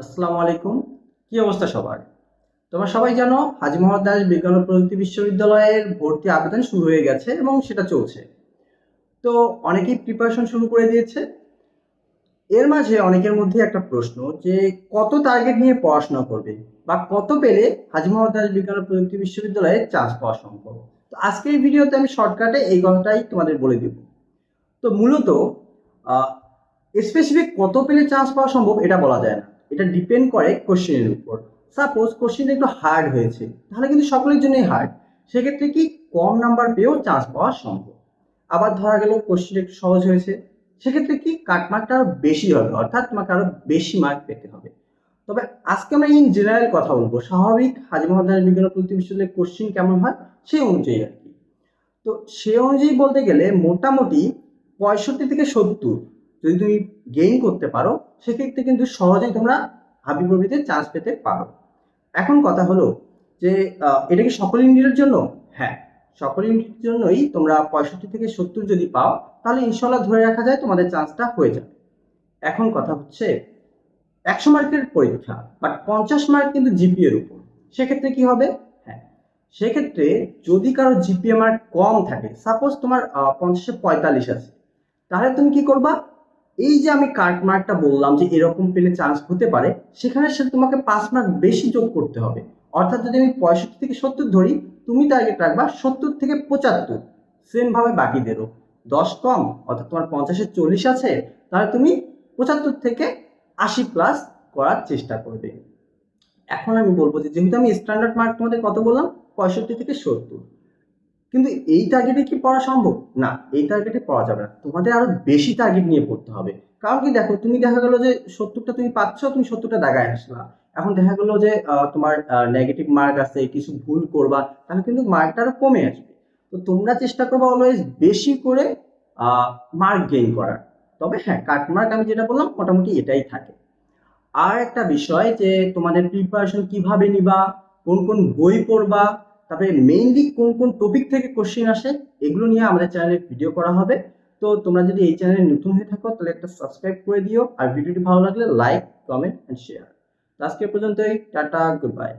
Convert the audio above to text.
আসসালামু আলাইকুম। কি অবস্থা সবার? তোমরা সবাই জানো, হাজি মোহাম্মদ দাস বিজ্ঞান ও প্রযুক্তি বিশ্ববিদ্যালয়ের ভর্তি আবেদন শুরু হয়ে গেছে এবং সেটা চলছে। তো অনেকেই প্রিপারেশন শুরু করে দিয়েছে। এর মাঝে অনেকের মধ্যে একটা প্রশ্ন যে, কত টার্গেট নিয়ে পড়াশোনা করবে বা কত পেলে হাজি মোহাম্মদ দাস বিজ্ঞান ও প্রযুক্তি বিশ্ববিদ্যালয়ে চান্স পাওয়া সম্ভব? তো আজকের ভিডিওতে আমি শর্টকাটে এই কথাটাই তোমাদের বলে দিব। তো মূলত স্পেসিফিক কত পেলে চান্স পাওয়া সম্ভব এটা বলা যায় না। এটা ডিপেন্ড করে কোশ্চেনের উপর। সাপোজ কোশ্চেনটা একটু হার্ড হয়েছে, তাহলে কিন্তু সকলের জন্যই হার্ড সেক্ষেত্রে কি কম নাম্বার পেয়েও চান্স পাওয়া সম্ভব? আবার ধরা গেল কোশ্চেনটা একটু সহজ হয়েছে, সেক্ষেত্রে কি কাটমার্কটা আরও বেশি হবে? অর্থাৎ তোমাকে আরও বেশি মার্ক পেতে হবে। তবে আজকে আমরা ইন জেনারেল কথা বলব। স্বাভাবিক হাজি মোহাম্মদ বিজ্ঞান প্রযুক্তি বিশ্ববিদ্যালয়ের কোশ্চেন কেমন হয় সেই অনুযায়ী আর কি। তো সে অনুযায়ী বলতে গেলে মোটামুটি পঁয়ষট্টি থেকে সত্তর যদি তুমি গেইন করতে পারো, সেক্ষেত্রে কিন্তু সহজেই তোমরা হাবিপ্রবিতে চান্স পেতে পারো। এখন কথা হলো যে এটা কি সকল ইন্ডিয়ার জন্য? হ্যাঁ সকল ইউনিটের জন্যই তোমরা পঁয়ষট্টি থেকে সত্তর যদি পাও, তাহলে ইনশাল্লাহ ধরে রাখা যায় তোমাদের চান্সটা হয়ে যাবে। এখন কথা হচ্ছে একশো মার্কের পরীক্ষা বাট পঞ্চাশ মার্ক কিন্তু জিপিএর উপর। সেক্ষেত্রে কি হবে? হ্যাঁ সেক্ষেত্রে যদি কারও জিপিএ মার্ক কম থাকে সাপোজ তোমার পঞ্চাশে পঁয়তাল্লিশ আছে, তাহলে তুমি কি করবা? এই যে আমি কার্ড মার্কটা বললাম যে এরকম পেলে চান্স হতে পারে, সেখানে সে তোমাকে পাঁচ মার্ক বেশি যোগ করতে হবে। অর্থাৎ যদি আমি পঁয়ষট্টি থেকে সত্তর ধরি, তুমি টার্গেট রাখবা সত্তর থেকে পঁচাত্তর। সেম ভাবে বাকিদেরও। দশ কম, অর্থাৎ তোমার পঞ্চাশে চল্লিশ আছে, তাহলে তুমি পঁচাত্তর থেকে আশি প্লাস করার চেষ্টা করবে। এখন আমি বলব যে, যেহেতু আমি স্ট্যান্ডার্ড মার্ক তোমাদের কত বললাম? পঁয়ষট্টি থেকে সত্তর। কিন্তু এই টার্গেটে কি পড়া সম্ভব? না, এই টার্গেটে পড়া যাবে না। তোমাদের আরও বেশি টার্গেট নিয়ে পড়তে হবে। কারণ কি দেখো, তুমি দেখা গেলো যে সত্তরটা তুমি পাচ্ছ, তুমি সত্তরটা দাগায় আসলা। এখন দেখা গেলো যে তোমার নেগেটিভ মার্ক আছে, কিছু ভুল করবা, তাহলে কিন্তু মার্কটা আরও কমে আসবে। তো তোমরা চেষ্টা করবে অলওয়েজ বেশি করে মার্ক গেইন করার। তবে হ্যাঁ কাট মার্ক আমি যেটা বললাম, মোটামুটি এটাই থাকে। আর একটা বিষয় যে তোমাদের প্রিপারেশন কীভাবে নিবা, কোন কোন বই পড়বা তারপরে মেইনলি কোন কোন টপিক থেকে কোশ্চেন আসে, এগুলো নিয়ে আমাদের চ্যানেলে ভিডিও করা হবে। তো তোমরা যদি এই চ্যানেলে নতুন হয়ে থাকো, তাহলে একটা সাবস্ক্রাইব করে দিও। আর ভিডিওটি ভালো লাগলে লাইক কমেন্ট অ্যান্ড শেয়ার আজকে পর্যন্তই, টাটা গুড বাই